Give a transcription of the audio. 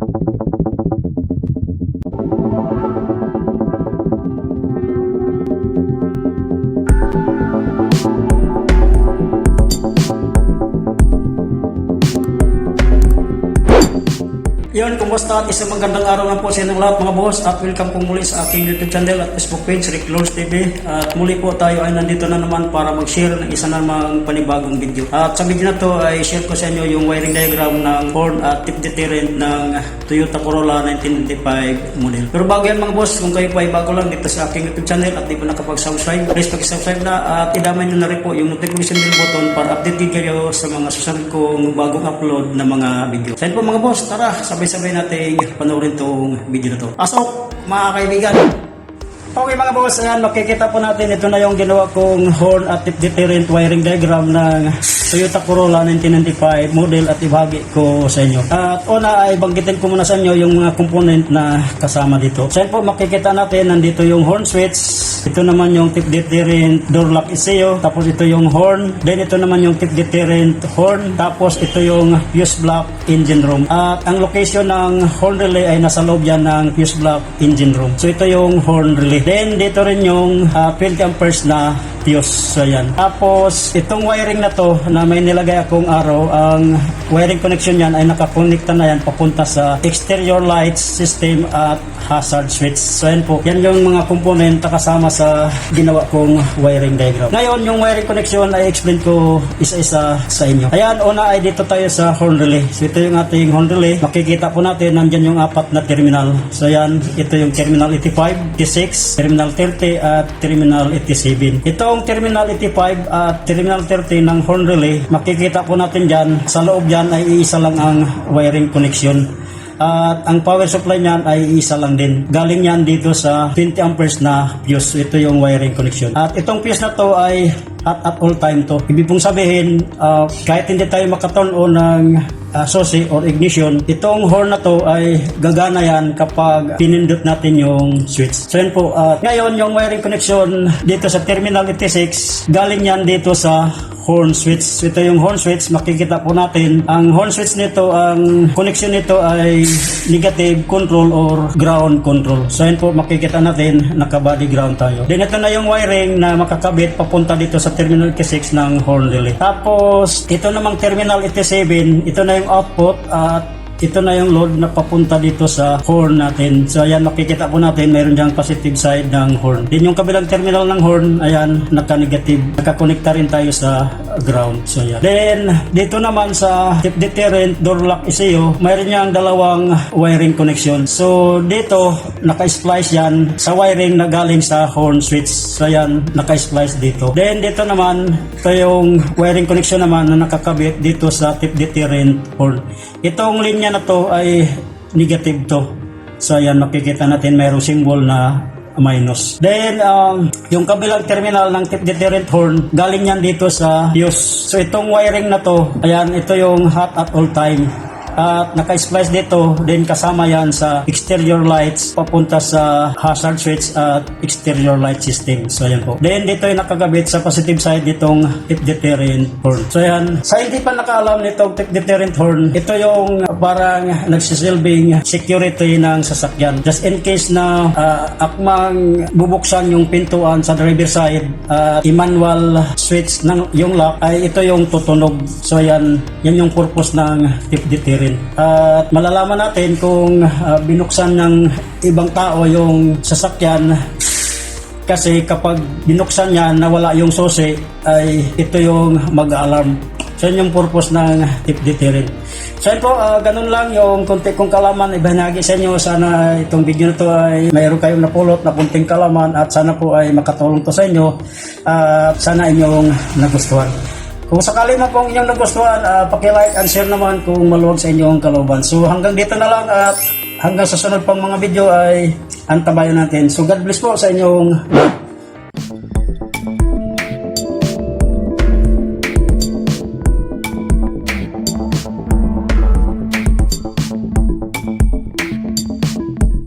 Thank you. Yun, kumusta at isang magandang araw lang po sa inyong lahat mga boss. At welcome po muli sa aking YouTube channel at Facebook page, Rick Lords TV at muli po tayo ay nandito na naman para mag-share ng isa namang panibagong video. At sa video na to ay share ko sa inyo yung wiring diagram ng horn at tip deterrent ng Toyota Corolla 1995 model. Pero bago yan mga boss, kung kayo po ay bago lang dito sa aking YouTube channel at di pa nakapag-subscribe please pag-subscribe na at idamay nyo na rin po yung notification bell button para update kayo sa mga susunod kong bagong upload na mga video. Yun po mga boss, tara sabay-sabay natin panoorin tong video na to. Asok mga kaibigan Okay mga boss, ayan, makikita po natin ito na yung ginawa kong horn at tip deterrent wiring diagram ng Toyota Corolla 1995 model at ibahagi ko sa inyo. At una ay banggitin ko muna sa inyo yung mga component na kasama dito. So po makikita natin, nandito yung horn switch, ito naman yung tip deterrent door lock ECU, tapos ito yung horn, then ito naman yung tip deterrent horn, tapos ito yung fuse block engine room. At ang location ng horn relay ay nasa loob yan ng fuse block engine room. So ito yung horn relay. Then dito rin yung uh, 20 amperes na fuse. So yan. Tapos itong wiring na to na may nilagay akong araw, ang wiring connection yan ay nakakonekta na yan papunta sa exterior lights system at hazard switch. So yan po. Yan yung mga component kasama sa ginawa kong wiring diagram. Ngayon yung wiring connection ay explain ko isa-isa sa inyo. Ayan, una ay dito tayo sa horn relay. So ito yung ating horn relay. Makikita po natin nandyan yung apat na terminal. So yan, ito yung terminal 85, 86, terminal 30 at terminal 87. Itong terminal 85 at terminal 30 ng horn relay, makikita po natin dyan, sa loob dyan ay iisa lang ang wiring connection. At ang power supply niyan ay isa lang din. Galing yan dito sa 20 amperes na fuse. Ito yung wiring connection. At itong fuse na to ay at at all time to. Ibig pong sabihin, ah, kahit hindi tayo makaturn on ng ah, susi or ignition, itong horn na to ay gagana yan kapag pinindot natin yung switch. So yan po. At ngayon, yung wiring connection dito sa terminal 86, galing yan dito sa horn switch. Ito yung horn switch. Makikita po natin. Ang horn switch nito, ang connection nito ay negative control or ground control. So yun po makikita natin, naka-body ground tayo. Then ito na yung wiring na makakabit papunta dito sa terminal 86 ng horn relay. Tapos ito namang terminal 87, ito na yung output at ito na yung load na papunta dito sa horn natin. So ayan, makikita po natin, mayroon diyang positive side ng horn. Din yung kabilang terminal ng horn, ayan, naka-negative. Nakakonekta rin tayo sa ground. So ayan. Then, dito naman sa tip deterrent door lock ECU, mayroon niyang dalawang wiring connection. So dito, naka-splice yan sa wiring na galing sa horn switch. So ayan, naka-splice dito. Then dito naman, ito yung wiring connection naman na nakakabit dito sa tip deterrent horn. Itong linya na to ay negative to. So ayan, makikita natin mayroong symbol na minus. Then, um, yung kabilang terminal ng deterrent horn, galing yan dito sa fuse. So itong wiring na to, ayan, ito yung hot at all time. At naka-splice dito, then kasama yan sa exterior lights papunta sa hazard switch at exterior light system. So ayan po. Then dito yung nakagabit sa positive side ditong tip deterrent horn. So ayan, sa hindi pa nakaalam nitong tip deterrent horn, ito yung parang nagsisilbing security ng sasakyan. Just in case na ah, akmang bubuksan yung pintuan sa driver side at i-manual switch ng yung lock ay ito yung tutunog. So ayan, yan yung purpose ng tip deterrent. At malalaman natin kung ah, binuksan ng ibang tao yung sasakyan kasi kapag binuksan niya nawala yung susi ay ito yung mag-alarm. So yun yung purpose ng tip deterrent. So yun po, ah, ganun lang yung konti kong kalaman ibahagi sa inyo. Sana itong video na to ay mayroon kayong napulot na kunting kalaman at sana po ay makatulong to sa inyo at sana inyong nagustuhan. Kung sakali na pong inyong nagustuhan, uh, paki-like and share naman kung maluwag sa inyong kalooban. So hanggang dito na lang at hanggang sa sunod pang mga video ay antabayan natin. So God bless po sa inyong.